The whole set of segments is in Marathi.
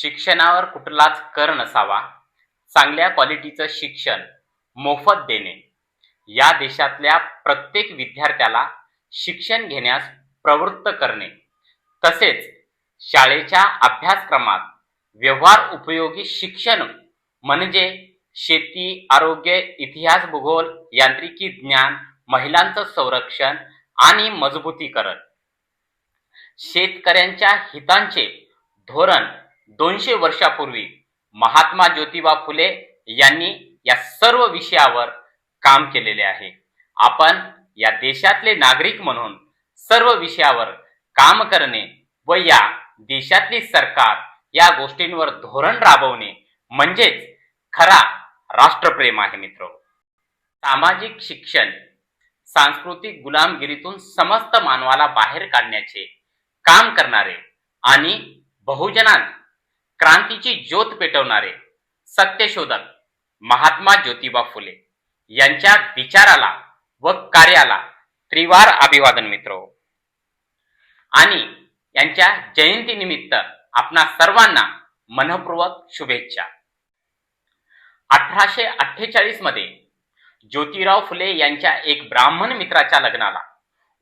शिक्षणावर कुठलाच कर नसावा. चांगल्या क्वालिटीचं शिक्षण मोफत देणे. या देशातल्या प्रत्येक विद्यार्थ्याला शिक्षण घेण्यास प्रवृत्त करणे. तसेच शाळेच्या अभ्यासक्रमात व्यवहार उपयोगी शिक्षण म्हणजे शेती आरोग्य इतिहास भूगोल यांत्रिकी ज्ञान महिलांचं संरक्षण आणि मजबूतीकरण. शेतकऱ्यांच्या हितांचे धोरण दोनशे वर्षापूर्वी महात्मा ज्योतिबा फुले यांनी या सर्व विषयावर काम केलेले आहे. आपण या देशातले नागरिक म्हणून सर्व विषयावर काम करणे व या देशातली सरकार या गोष्टींवर धोरण राबवणे म्हणजेच खरा राष्ट्रप्रेम आहे मित्र. सामाजिक शिक्षण सांस्कृतिक गुलामगिरीतून समस्त मानवाला बाहेर काढण्याचे काम करणारे आणि बहुजनांत क्रांतीची ज्योत पेटवणारे सत्यशोधक महात्मा ज्योतिबा फुले यांच्या विचाराला व कार्याला त्रिवार अभिवादन मित्र. आणि यांच्या जयंतीनिमित्त आपणा सर्वांना मनपूर्वक शुभेच्छा. अठराशे अठ्ठेचाळीसमध्ये ज्योतिराव फुले यांच्या एक ब्राह्मण मित्राच्या लग्नाला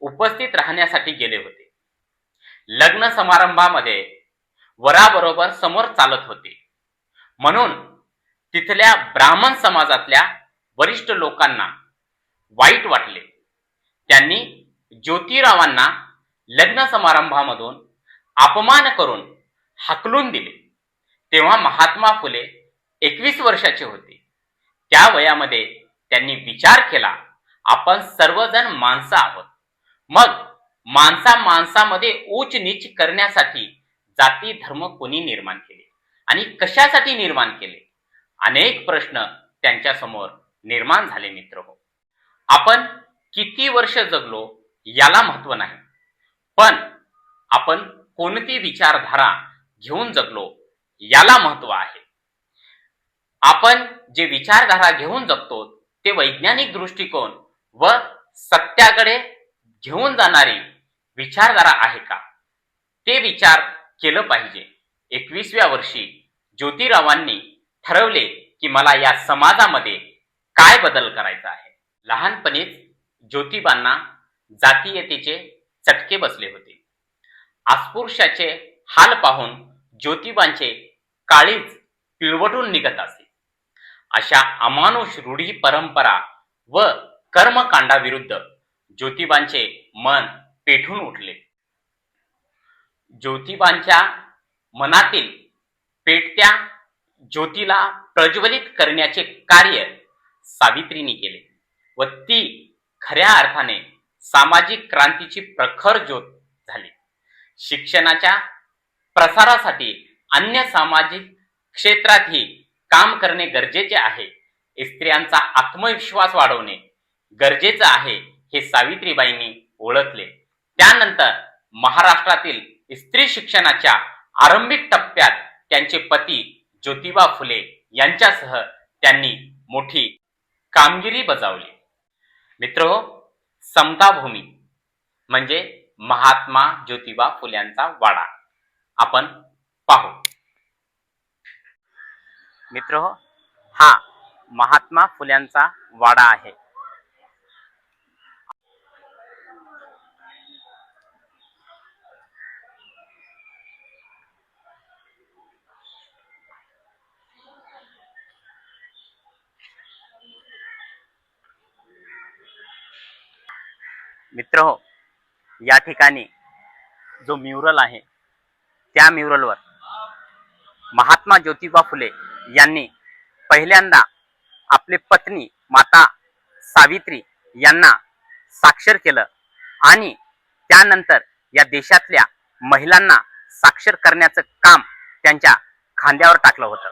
उपस्थित राहण्यासाठी गेले होते. लग्न समारंभामध्ये वराबरोबर समोर चालत होते. म्हणून तिथल्या ब्राह्मण समाजातल्या वरिष्ठ लोकांना वाईट वाटले. त्यांनी ज्योतिरावांना लग्न समारंभामधून अपमान करून हाकलून दिले. तेव्हा महात्मा फुले एकवीस वर्षाचे होते. त्या वयामध्ये त्यांनी विचार केला आपण सर्वजण माणसं आहोत. मग माणसा माणसामध्ये ऊच नीच करण्यासाठी जाती धर्म कोणी निर्माण केले? आणि कशासाठी निर्माण केले? अनेक प्रश्न त्यांच्यासमोर निर्माण झाले मित्र हो. आपण किती वर्ष जगलो याला महत्त्व नाही. पण आपण कोणती विचारधारा घेऊन जगलो याला महत्त्व आहे. आपण जे विचारधारा घेऊन जगतो ते वैज्ञानिक दृष्टिकोन व सत्याकडे घेऊन जाणारी विचारधारा आहे का? ते विचार केलं पाहिजे. एकवीसव्या वर्षी ज्योतिरावांनी ठरवले की मला या समाजामध्ये काय बदल करायचा आहे. लहानपणीच ज्योतिबांना जातीयतेचे चटके बसले होते. अस्पृश्याचे हाल पाहून ज्योतिबांचे काळीच पिळवटून निघत असे. अशा अमानुष रूढी परंपरा व कर्मकांडाविरुद्ध ज्योतिबांचे मन पेठून उठले. ज्योतिबांच्या मनातील पेटत्या ज्योतीला प्रज्वलित करण्याचे कार्य सावित्रीने केले व ती खऱ्या अर्थाने सामाजिक क्रांतीची प्रखर ज्योत झाली. शिक्षणाच्या प्रसारासाठी अन्य सामाजिक क्षेत्रातही काम करणे गरजेचे आहे. स्त्रियांचा आत्मविश्वास वाढवणे गरजेचं आहे हे सावित्रीबाईंनी ओळखले. त्यानंतर महाराष्ट्रातील स्त्री शिक्षणाच्या आरंभिक टप्प्यात त्यांचे पती ज्योतिबा फुले यांच्यासह त्यांनी मोठी कामगिरी बजावली. मित्र हो, समताभूमी म्हणजे महात्मा ज्योतिबा फुल्यांचा वाडा. आपण पाहू. मित्र हो, हा महात्मा फुल्यांचा वाडा आहे. मित्र हो या ठिकाणी जो म्युरल आहे त्या म्युरलवर महात्मा ज्योतिबा फुले यांनी पहिल्यांदा आपले पत्नी माता सावित्री यांना साक्षर केलं आणि त्यानंतर या देशातल्या महिलांना साक्षर करण्याचं काम त्यांच्या खांद्यावर टाकलं होतं.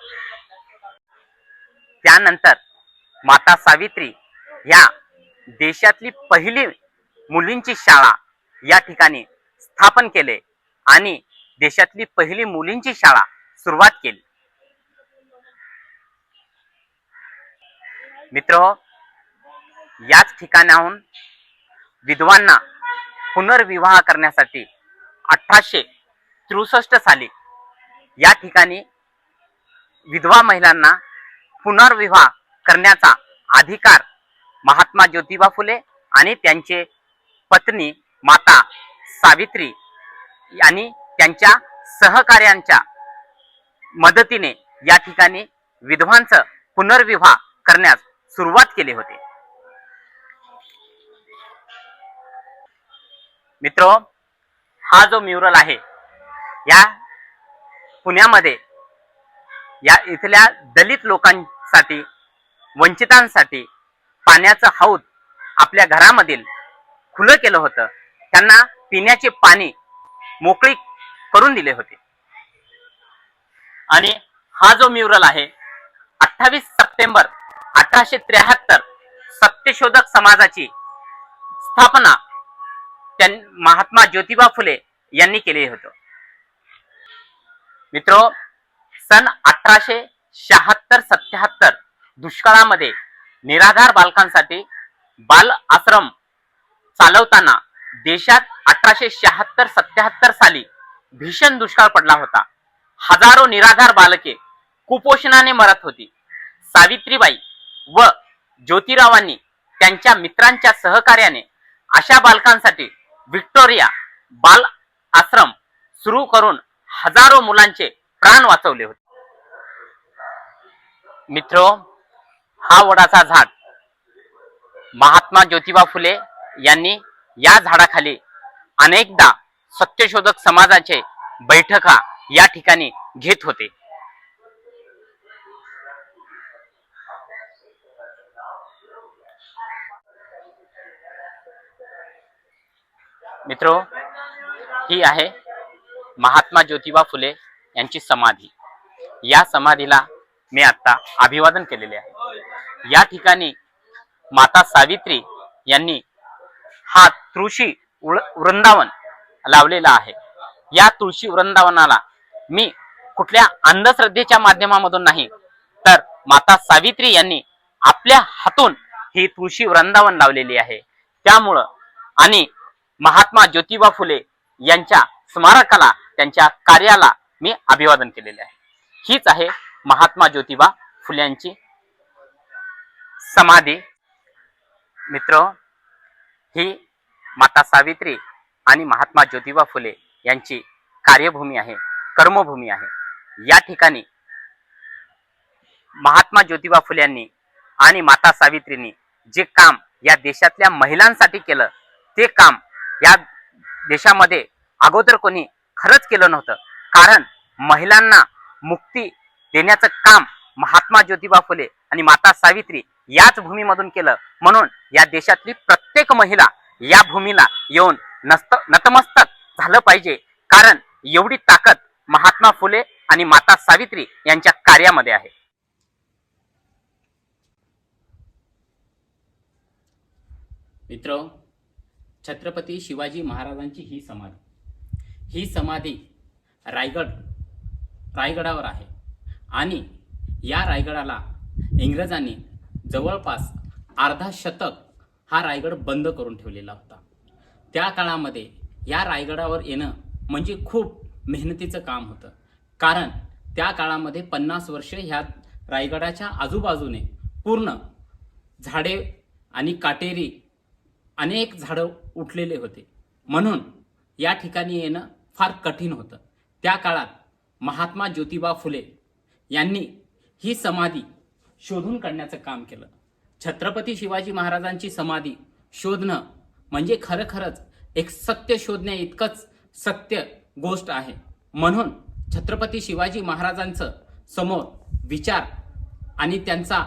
त्यानंतर माता सावित्री ह्या देशातली पहिली मुलींची शाळा या ठिकाणी स्थापन केले आणि देशातली पहिली मुलींची शाळा सुरुवात केली. मित्र याच ठिकाणाहून विधवांना पुनर्विवाह करण्यासाठी अठराशे त्रुसष्ट साली या ठिकाणी विधवा महिलांना पुनर्विवाह करण्याचा अधिकार महात्मा ज्योतिबा फुले आणि त्यांचे पत्नी माता सावित्री आणि त्यांच्या सहकार्यांच्या मदतीने या ठिकाणी विधवांचं पुनर्विवाह करण्यास सुरुवात केली होती. मित्र हा जो म्युरल आहे या पुण्यामध्ये या इथल्या दलित लोकांसाठी वंचितांसाठी पाण्याचं हौद आपल्या घरामधील खुलं केलं होतं. त्यांना पिण्याचे पाणी मोकळी करून दिले होते. आणि हा जो म्युरल आहे अठ्ठावीस सप्टेंबर अठराशे त्र्याहत्तर सत्यशोधक समाजाची स्थापना महात्मा ज्योतिबा फुले यांनी केले होतं. मित्र सन अठराशे शहात्तर सत्याहत्तर दुष्काळामध्ये निराधार बालकांसाठी बाल आश्रम चालवताना देशात अठराशे शहात्तर सत्याहत्तर साली भीषण दुष्काळ पडला होता. हजारो निराधार बालके कुपोषणाने मरत होती. सावित्रीबाई व ज्योतिरावांनी त्यांच्या मित्रांच्या सहकार्याने अशा बालकांसाठी व्हिक्टोरिया बाल आश्रम सुरू करून हजारो मुलांचे प्राण वाचवले होते. मित्र हा वडाचा झाड महात्मा ज्योतिबा फुले यांनी या झाडाखाली अनेकदा सत्यशोधक समाजाचे बैठका या ठिकाणी घेत होते. मित्रो ही आहे महात्मा ज्योतिबा फुले यांची समाधी. या समाधीला मी आत्ता अभिवादन केलेले आहे. या ठिकाणी माता सावित्री यांनी हा तुळशी वृंदावन लावलेला आहे. या तुळशी वृंदावनाला मी कुठल्या अंधश्रद्धेच्या माध्यमामधून नाही तर माता सावित्री यांनी आपल्या हातून ही तुळशी वृंदावन लावलेली आहे. त्यामुळं आणि महात्मा ज्योतिबा फुले यांच्या स्मारकाला त्यांच्या कार्याला मी अभिवादन केलेले आहे. हीच आहे महात्मा ज्योतिबा फुल्यांची समाधी. मित्र ही माता सावित्री आणि महात्मा ज्योतिबा फुले यांची कार्यभूमी आहे कर्मभूमी आहे. या ठिकाणी महात्मा ज्योतिबा फुले यांनी आणि माता सावित्रींनी जे काम या देशातल्या महिलांसाठी केलं ते काम या देशामध्ये अगोदर कोणी खरंच केलं नव्हतं. कारण महिलांना मुक्ती देण्याचं काम महात्मा ज्योतिबा फुले आणि माता सावित्री याच भूमीमधून केलं. म्हणून या देशातली प्रत्येक महिला या भूमीला येऊन नस्त नतमस्तक झालं पाहिजे. कारण एवढी ताकद महात्मा फुले आणि माता सावित्री यांच्या कार्यामध्ये आहे. मित्र छत्रपती शिवाजी महाराजांची ही समाधी. ही समाधी रायगड रायगडावर आहे. आणि या रायगडाला इंग्रजांनी जवळपास अर्धा शतक हा रायगड बंद करून ठेवलेला होता. त्या काळामध्ये या रायगडावर येणं म्हणजे खूप मेहनतीचं काम होतं. कारण त्या काळामध्ये पन्नास वर्ष ह्या रायगडाच्या आजूबाजूने पूर्ण झाडे आणि काटेरी अनेक झाडं उठलेले होते. म्हणून या ठिकाणी येणं फार कठीण होतं. त्या काळात महात्मा ज्योतिबा फुले यांनी ही समाधी शोधून काढण्याचं काम केलं. छत्रपती शिवाजी महाराजांची समाधी शोधणं म्हणजे खरं खरंच एक सत्य शोधण्या इतकंच सत्य गोष्ट आहे. म्हणून छत्रपती शिवाजी महाराजांचं समोर विचार आणि त्यांचा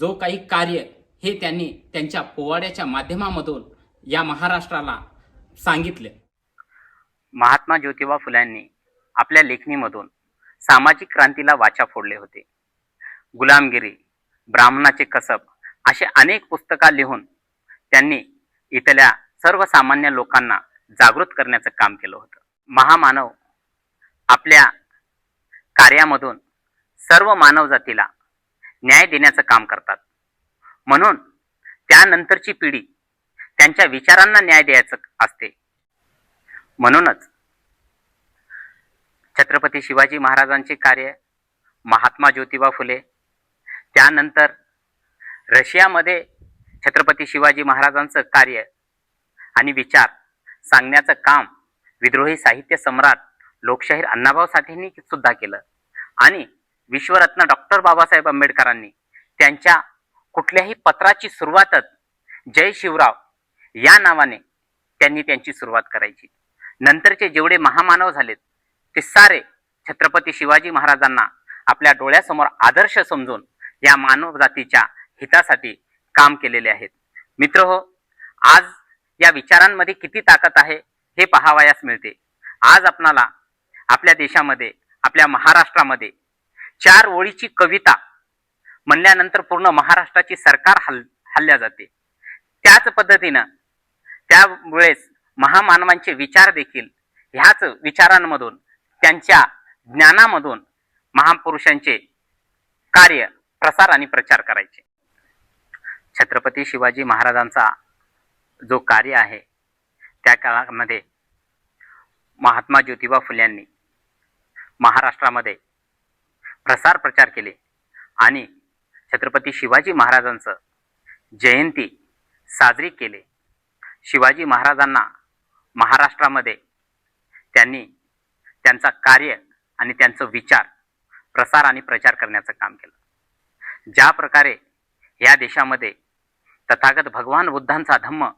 जो काही कार्य हे त्यांनी त्यांच्या पोवाड्याच्या माध्यमामधून या महाराष्ट्राला सांगितले. महात्मा ज्योतिबा फुल्यांनी आपल्या लेखणीमधून सामाजिक क्रांतीला वाचा फोडले होते. गुलामगिरी ब्राह्मणाचे कसब असे अनेक पुस्तका लिहून त्यांनी इथल्या सर्वसामान्य लोकांना जागृत करण्याचं काम केलं होतं. महामानव आपल्या कार्यामधून सर्व मानव जातीला न्याय देण्याचं काम करतात. म्हणून त्यानंतरची पिढी त्यांच्या विचारांना न्याय द्यायचं असते. म्हणूनच छत्रपती शिवाजी महाराजांचे कार्य महात्मा ज्योतिबा फुले त्यानंतर रशियामध्ये छत्रपती शिवाजी महाराजांचं कार्य आणि विचार सांगण्याचं काम विद्रोही साहित्य सम्राट लोकशाहीर अण्णाभाऊ साठेंनी सुद्धा केलं. आणि विश्वरत्न डॉक्टर बाबासाहेब आंबेडकरांनी त्यांच्या कुठल्याही पत्राची सुरुवातच जय शिवराव या नावाने त्यांनी त्यांची सुरुवात करायची. नंतरचे जेवढे महामानव झालेत ते सारे छत्रपती शिवाजी महाराजांना आपल्या डोळ्यासमोर आदर्श समजून या मानव जातीच्या हितासाठी काम केलेले आहेत. मित्र हो आज या विचारांमध्ये किती ताकद आहे हे पाहावयास मिळते. आज आपणाला आपल्या देशामध्ये आपल्या महाराष्ट्रामध्ये चार ओळीची कविता म्हणल्यानंतर पूर्ण महाराष्ट्राची सरकार हल हल्ल्या जाते. त्याच पद्धतीनं त्यावेळेस महामानवांचे विचार देखील ह्याच विचारांमधून त्यांच्या ज्ञानामधून महापुरुषांचे कार्य प्रसार आणि प्रचार करायचे. छत्रपती शिवाजी महाराजांचा जो कार्य आहे त्या काळामध्ये महात्मा ज्योतिबा फुल्यांनी महाराष्ट्रामध्ये प्रसार प्रचार केले आणि छत्रपती शिवाजी महाराजांचं जयंती साजरी केले. शिवाजी महाराजांना महाराष्ट्रामध्ये त्यांनी त्यांचा कार्य आणि त्यांचं विचार प्रसार आणि प्रचार करण्याचं काम केलं. ज्या प्रकारे या देशामध्ये तथागत भगवान बुद्धांचा धम्म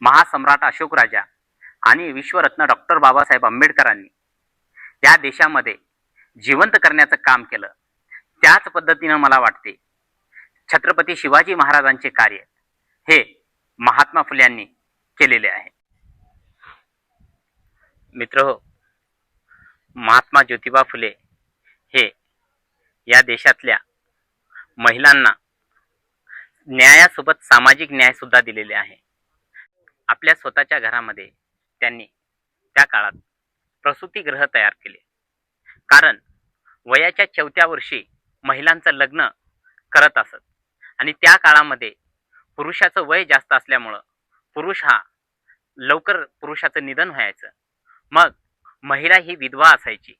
महासम्राट अशोक राजा आणि विश्वरत्न डॉक्टर बाबासाहेब आंबेडकरांनी या देशामध्ये जिवंत करण्याचं काम केलं त्याच पद्धतीनं मला वाटते छत्रपती शिवाजी महाराजांचे कार्य हे महात्मा फुल्यांनी केलेले आहे. मित्र हो महात्मा ज्योतिबा फुले हे या देशातल्या महिलांना न्यायासोबत सामाजिक न्यायसुद्धा दिलेले आहे. आपल्या स्वतःच्या घरामध्ये त्यांनी त्या काळात प्रसूतीगृह तयार केले. कारण वयाच्या चौथ्या वर्षी महिलांचं लग्न करत असत. आणि त्या काळामध्ये पुरुषाचं वय जास्त असल्यामुळं पुरुष हा लवकर पुरुषाचं निधन व्हायचं. मग महिला ही विधवा असायची.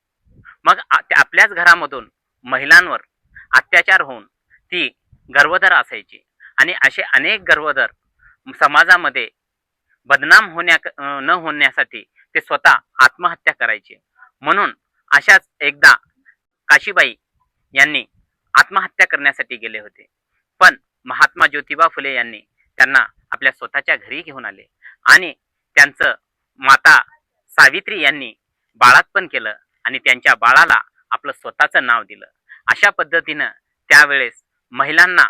मग आ- त्या आपल्याच घरामधून महिलांवर अत्याचार होऊन ती गर्वधर असायची. आणि असे अनेक गर्वधर समाजामध्ये बदनाम होण्या न होण्यासाठी ते स्वतः आत्महत्या करायचे. म्हणून अशाच एकदा काशीबाई यांनी आत्महत्या करण्यासाठी गेले होते. पण महात्मा ज्योतिबा फुले यांनी त्यांना आपल्या स्वतःच्या घरी घेऊन आले. आणि त्यांचं माता सावित्री यांनी बाळातपण केलं आणि त्यांच्या बाळाला आपलं स्वतःचं नाव दिलं. अशा पद्धतीनं त्यावेळेस महिलांना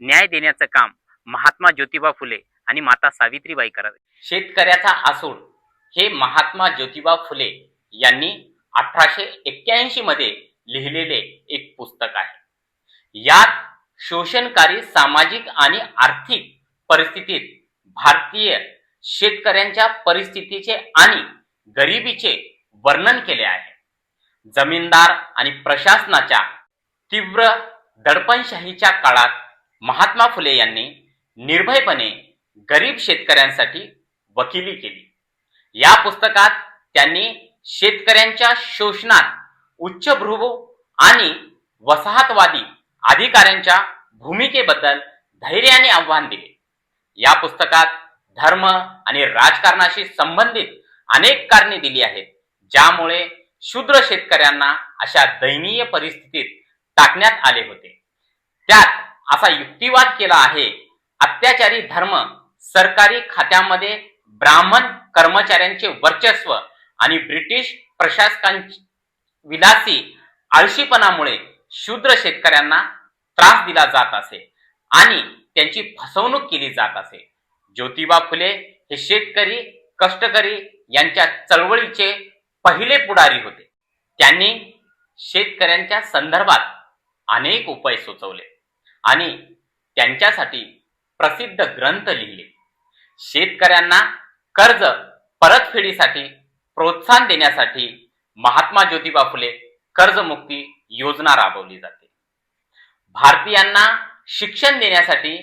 न्याय देण्याचं काम महात्मा ज्योतिबा फुले आणि माता सावित्रीबाई करावे शेतकऱ्याचा आसूड हे महात्मा ज्योतिबा फुले यांनी अठराशे एक्क्याऐंशी मध्ये लिहिलेले एक पुस्तक आहे. यात शोषणकारी सामाजिक आणि आर्थिक परिस्थितीत भारतीय शेतकऱ्यांच्या परिस्थितीचे आणि गरिबीचे वर्णन केले आहे. जमीनदार आणि प्रशासनाच्या तीव्र दडपणशाहीच्या काळात महात्मा फुले यांनी निर्भयपणे गरीब शेतकऱ्यांसाठी वकिली केली. या पुस्तकात त्यांनी शेतकऱ्यांच्या शोषणात उच्चभ्रुव आणि वसाहतवादी अधिकाऱ्यांच्या भूमिकेबद्दल धैर्याने आव्हान दिले. या पुस्तकात धर्म आणि राजकारणाशी संबंधित अनेक कारणे दिली आहेत ज्यामुळे शूद्र शेतकऱ्यांना अशा दयनीय परिस्थितीत टाकण्यात आले होते. त्यात असा युक्तिवाद केला आहे अत्याचारी धर्म सरकारी खात्यामध्ये ब्राह्मण कर्मचाऱ्यांचे वर्चस्व आणि ब्रिटिश प्रशासकां विलासी आळशीपणामुळे शूद्र शेतकऱ्यांना त्रास दिला जात असे आणि त्यांची फसवणूक केली जात असे. ज्योतिबा फुले हे शेतकरी कष्टकरी यांच्या चळवळीचे पहिले पुढारी होते. त्यांनी शेतकऱ्यांच्या संदर्भात अनेक उपाय सुचवले आणि त्यांच्यासाठी प्रसिद्ध ग्रंथ लिहिले. शेतकऱ्यांना कर्ज परतफेडीसाठी प्रोत्साहन देण्यासाठी महात्मा ज्योतिबा फुले कर्जमुक्ती योजना राबवली जाते. भारतीयांना शिक्षण देण्यासाठी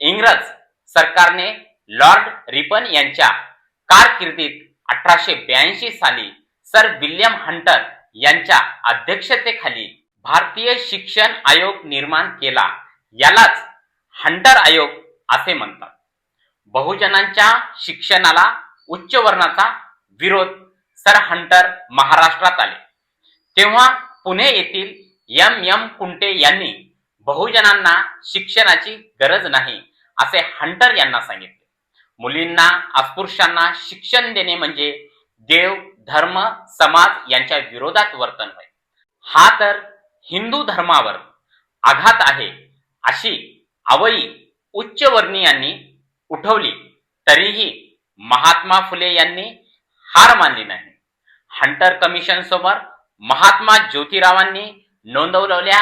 इंग्रज सरकारने लॉर्ड रिपन यांच्या कारकिर्दीत अठराशे ब्याऐंशी साली सर विल्यम हंटर यांच्या अध्यक्षतेखाली भारतीय शिक्षण आयोग निर्माण केला. यालाच हंटर आयोग असे म्हणतात. बहुजनांच्या शिक्षणाला उच्च वर्णाचा विरोध सर हंटर महाराष्ट्रात आले. तेव्हा पुणे येथील एम एम कुंटे यांनी बहुजनांना शिक्षणाची गरज नाही असे हंटर यांना सांगितले. मुलींना अस्पृश्यांना शिक्षण देणे म्हणजे देव धर्म समाज यांच्या विरोधात वर्तन होय. हा तर हिंदू धर्मावर आघात आहे अशी आवई उच्चवर्णीयांनी उठवली तरीही महात्मा फुले यांनी हार मानली नाही. हंटर कमिशन समोर महात्मा ज्योतिरावांनी नोंदवलेल्या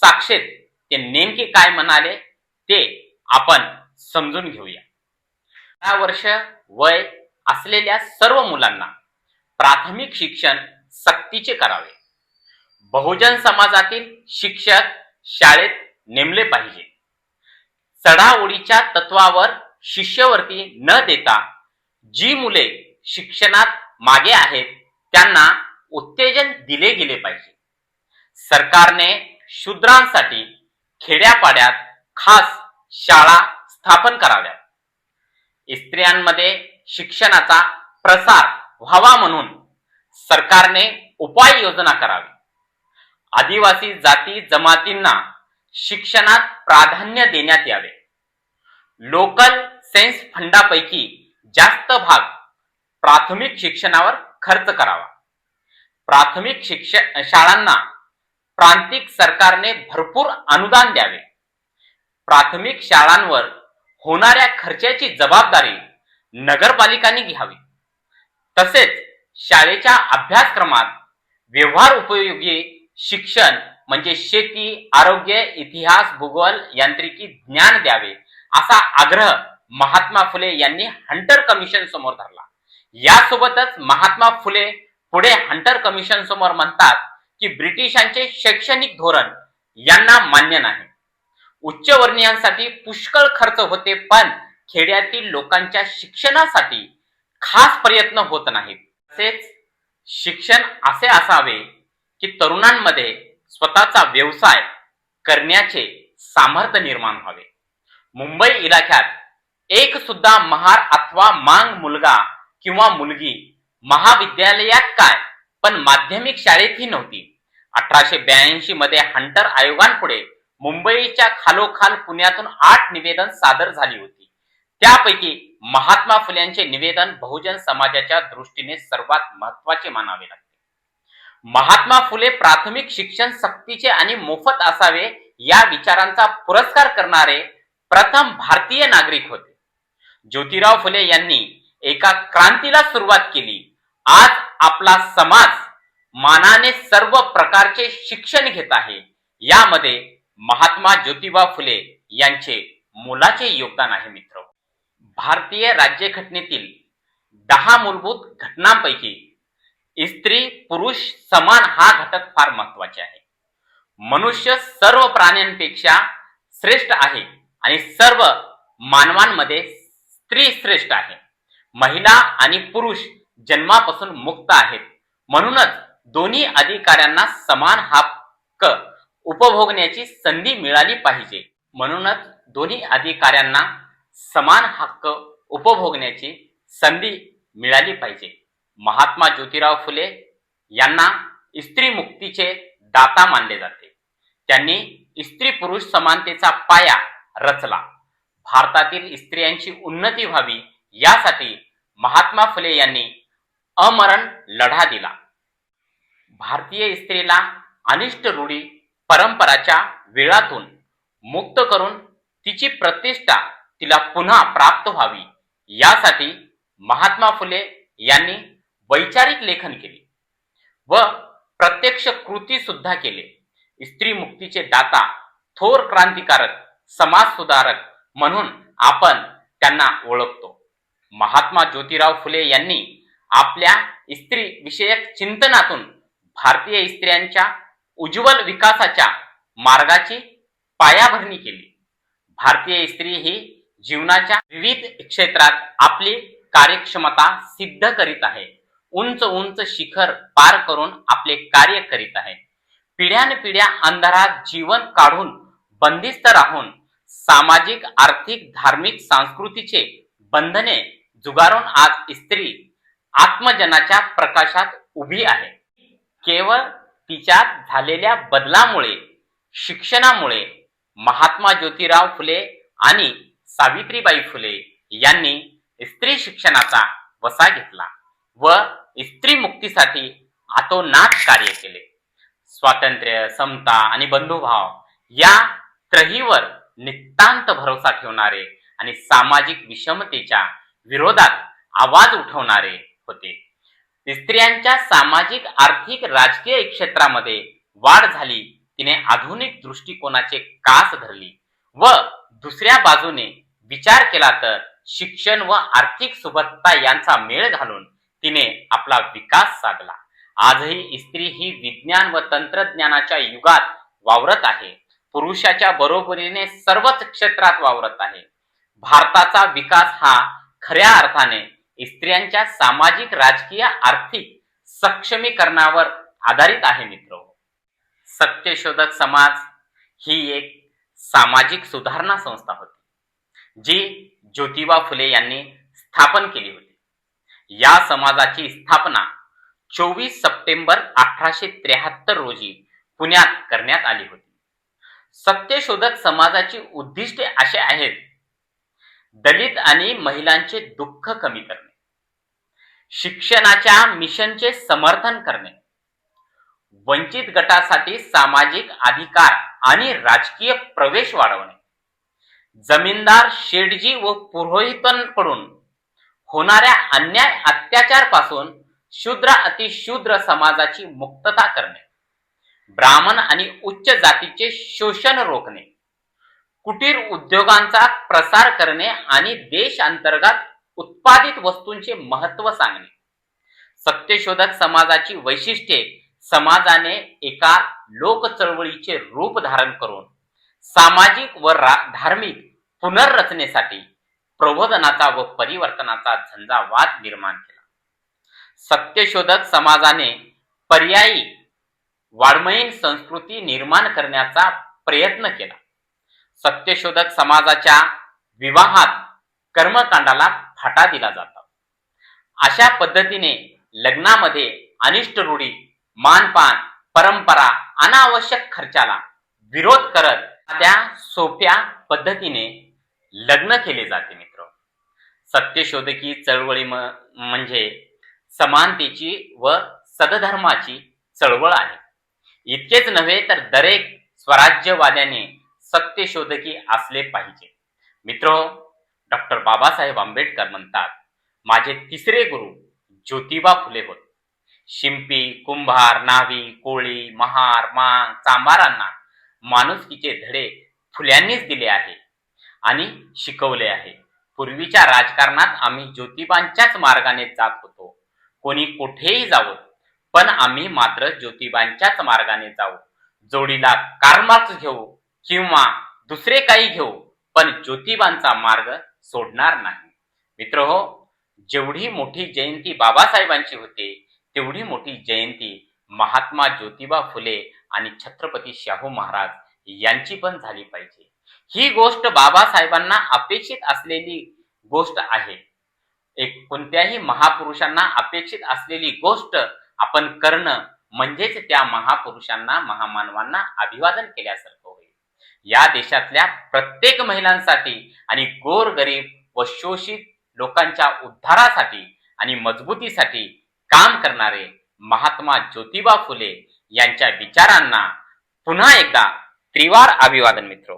साक्षेत ते नेमके काय म्हणाले ते आपण समजून घेऊया. दहा वर्ष वय असलेल्या सर्व मुलांना प्राथमिक शिक्षण सक्तीचे करावे. बहुजन समाजातील शिक्षक शाळेत नेमले पाहिजे. चढाओढीच्या तत्वावर शिष्यवृत्ती न देता जी मुले शिक्षणात मागे आहेत त्यांना उत्तेजन दिले गेले पाहिजे. सरकारने शूद्रांसाठी खेड्यापाड्यात खास शाळा स्थापन कराव्या स्त्रियांमध्ये शिक्षणाचा प्रसार व्हावा म्हणून सरकारने उपाययोजना करावी. आदिवासी जाती जमातींना शिक्षणात प्राधान्य देण्यात यावे. लोकल सेन्स फंडापैकी जास्त भाग प्राथमिक शिक्षणावर खर्च करावा. प्राथमिक शिक्षण शाळांना प्रांतिक सरकारने भरपूर अनुदान द्यावे. प्राथमिक शाळांवर होणाऱ्या खर्चाची जबाबदारी नगरपालिकांनी घ्यावी. तसेच शाळेच्या अभ्यासक्रमात व्यवहार उपयोगी शिक्षण म्हणजे शेती आरोग्य इतिहास भूगोल यांत्रिकी ज्ञान द्यावे असा आग्रह महात्मा फुले यांनी हंटर कमिशन समोर धरला. यासोबतच महात्मा फुले पुढे हंटर कमिशन समोर म्हणतात की ब्रिटिशांचे शैक्षणिक धोरण यांना मान्य नाही. उच्चवर्णीयांसाठी पुष्कळ खर्च होते पण खेड्यातील लोकांच्या शिक्षणासाठी खास प्रयत्न होत नाहीत. तसेच शिक्षण असे असावे की तरुणांमध्ये स्वतःचा व्यवसाय करण्याचे सामर्थ्य निर्माण व्हावे. मुंबई इलाख्यात एक सुद्धा महार अथवा मांग मुलगा किंवा मुलगी महाविद्यालयात काय पण माध्यमिक शाळेतही नव्हती. अठराशे ब्याऐंशी मध्ये हंटर आयोगांपुढे मुंबईच्या खालोखाल पुण्यातून आठ निवेदन सादर झाली होती. त्यापैकी महात्मा फुल्यांचे निवेदन बहुजन समाजाच्या दृष्टीने सर्वात महत्त्वाचे मानावे लागते. महात्मा फुले प्राथमिक शिक्षण सक्तीचे आणि मोफत असावे या विचारांचा पुरस्कार करणारे प्रथम भारतीय नागरिक होते. ज्योतिराव फुले यांनी एका क्रांतीला सुरुवात केली. आज आपला समाज मानाने सर्व प्रकारचे शिक्षण घेत आहे. यामध्ये महात्मा ज्योतिबा फुले यांचे मोलाचे योगदान आहे मित्र. भारतीय राज्यघटनेतील दहा मूलभूत घटनांपैकी स्त्री पुरुष समान हा घटक फार महत्त्वाचे आहे. मनुष्य सर्व प्राण्यांपेक्षा श्रेष्ठ आहे आणि सर्व मानवांमध्ये स्त्री श्रेष्ठ आहे. महिला आणि पुरुष जन्मापासून मुक्त आहेत. म्हणूनच दोन्ही अधिकाऱ्यांना समान हक्क उपभोगण्याची संधी मिळाली पाहिजे. म्हणूनच दोन्ही अधिकाऱ्यांना समान हक्क उपभोगण्याची संधी मिळाली पाहिजे. महात्मा ज्योतिराव फुले यांना स्त्री मुक्तीचे दाता मानले जाते. त्यांनी स्त्री पुरुष समानतेचा पाया रचला. भारतातील स्त्रियांची उन्नती व्हावी यासाठी महात्मा फुले यांनी अमरण लढा दिला. भारतीय स्त्रीला अनिष्ट रूढी परंपराच्या वेळातून मुक्त करून तिची प्रतिष्ठा तिला पुन्हा प्राप्त व्हावी यासाठी महात्मा फुले यांनी वैचारिक लेखन केले व प्रत्यक्ष कृती सुद्धा केले. स्त्री मुक्तीचे दाता थोर क्रांतिकारक समाज सुधारक म्हणून आपण त्यांना ओळखतो. महात्मा ज्योतिराव फुले यांनी आपल्या स्त्री विषयक चिंतनातून भारतीय स्त्रियांच्या उज्ज्वल विकासाच्या मार्गाची पायाभरणी केली. भारतीय स्त्री ही जीवनाच्या विविध क्षेत्रात आपली कार्यक्षमता सिद्ध करीत आहे. उंच उंच शिखर पार करून आपले कार्य करीत आहे. पिढ्यानपिढ्या अंधारात जीवन काढून बंदिस्त राहून सामाजिक आर्थिक धार्मिक संस्कृतीचे बंधने जुगारून आज स्त्री आत्मजनाच्या प्रकाशात उभी आहे. केवळ तिच्यात झालेल्या बदलामुळे शिक्षणामुळे महात्मा ज्योतिराव फुले आणि सावित्रीबाई फुले यांनी स्त्री शिक्षणाचा वसा घेतला. व स्त्री मुक्तीसाठी आतोनात कार्य केले. स्वातंत्र्य समता आणि बंधुभाव या त्रहीवर नितांत भरोसा ठेवणारे आणि सामाजिक विषमतेच्या विरोधात आवाज उठवणारे होते. स्त्रियांच्या सामाजिक आर्थिक राजकीय क्षेत्रामध्ये वाढ झाली तिने आधुनिक दृष्टिकोनाचे कास धरली व दुसऱ्या बाजूने विचार केला तर शिक्षण व आर्थिक सुबत्ता यांचा मेळ घालून तिने आपला विकास साधला. आजही स्त्री ही विज्ञान व तंत्रज्ञानाच्या युगात वावरत आहे. पुरुषाच्या बरोबरीने सर्वच क्षेत्रात वावरत आहे. भारताचा विकास हा खऱ्या अर्थाने स्त्रियांच्या सामाजिक राजकीय आर्थिक सक्षमीकरणावर आधारित आहे मित्र. सत्यशोधक समाज ही एक सामाजिक सुधारणा संस्था होती जी ज्योतिबा फुले यांनी स्थापन केली होती. या समाजाची स्थापना चोवीस सप्टेंबर अठराशे त्र्याहत्तर रोजी पुण्यात करण्यात आली होती. सत्यशोधक समाजाची उद्दिष्टे असे आहेत दलित आणि महिलांचे दुःख कमी करणे शिक्षणाच्या मिशनचे समर्थन करणे वंचित गटासाठी सामाजिक अधिकार आणि राजकीय प्रवेश वाढवणे जमीनदार शेडजी व पुरोहितांकडून होणाऱ्या अन्याय अत्याचारपासून शूद्र अतिशूद्र समाजाची मुक्तता करणे ब्राह्मण आणि उच्च जातीचे शोषण रोखणे कुटीर उद्योगांचा प्रसार करणे आणि देश अंतर्गत उत्पादित वस्तूंचे महत्त्व सांगणे. सत्यशोधक समाजाची वैशिष्ट्ये समाजाने एका लोक चळवळीचे रूप धारण करून सामाजिक व रा- धार्मिक पुनर्रचनेसाठी प्रबोधनाचा व परिवर्तनाचा झंझावात निर्माण केला. सत्यशोधक समाजाने पर्यायी वाड्मयीन संस्कृती निर्माण करण्याचा प्रयत्न केला. सत्यशोधक समाजाच्या विवाहात कर्मकांडाला फाटा दिला जातो. अशा पद्धतीने लग्नामध्ये अनिष्ट रूढी मानपान परंपरा अनावश्यक खर्चाला विरोध करत त्या सोप्या पद्धतीने लग्न केले जाते मित्र. सत्यशोधकी चळवळी म- म्हणजे समानतेची व सदधर्माची चळवळ आहे. इतकेच नव्हे तर दरेक स्वराज्यवाद्याने सत्यशोधकी असले पाहिजे. मित्र डॉक्टर बाबासाहेब आंबेडकर म्हणतात माझे तिसरे गुरु ज्योतिबा फुले होत. शिंपी कुंभार नावी कोळी महार मांग चांबारांना माणुसकीचे धडे फुल्यांनीच दिले आहे आणि शिकवले आहे. पूर्वीच्या राजकारणात आम्ही ज्योतिबांच्याच मार्गाने जात होतो. कोणी कुठेही जाऊ पण आम्ही मात्र ज्योतिबांच्याच मार्गाने जाऊ जोडीला कार्मार्क्स घेऊ किंवा दुसरे काही घेऊ पण ज्योतिबांचा मार्ग सोडणार नाही. मित्र हो जेवढी मोठी जयंती बाबासाहेबांची होते तेवढी मोठी जयंती महात्मा ज्योतिबा फुले आणि छत्रपती शाहू महाराज यांची पण झाली पाहिजे. ही गोष्ट बाबासाहेबांना अपेक्षित असलेली गोष्ट आहे. एक कोणत्याही महापुरुषांना अपेक्षित असलेली गोष्ट आपण करणं म्हणजेच त्या महापुरुषांना महामानवांना अभिवादन केल्यासारखं होईल. या देशातल्या प्रत्येक महिलांसाठी आणि गोरगरीब व शोषित लोकांच्या उद्धारासाठी आणि मजबूतीसाठी काम करणारे महात्मा ज्योतिबा फुले यांच्या विचारांना पुन्हा एकदा त्रिवार अभिवादन मित्र.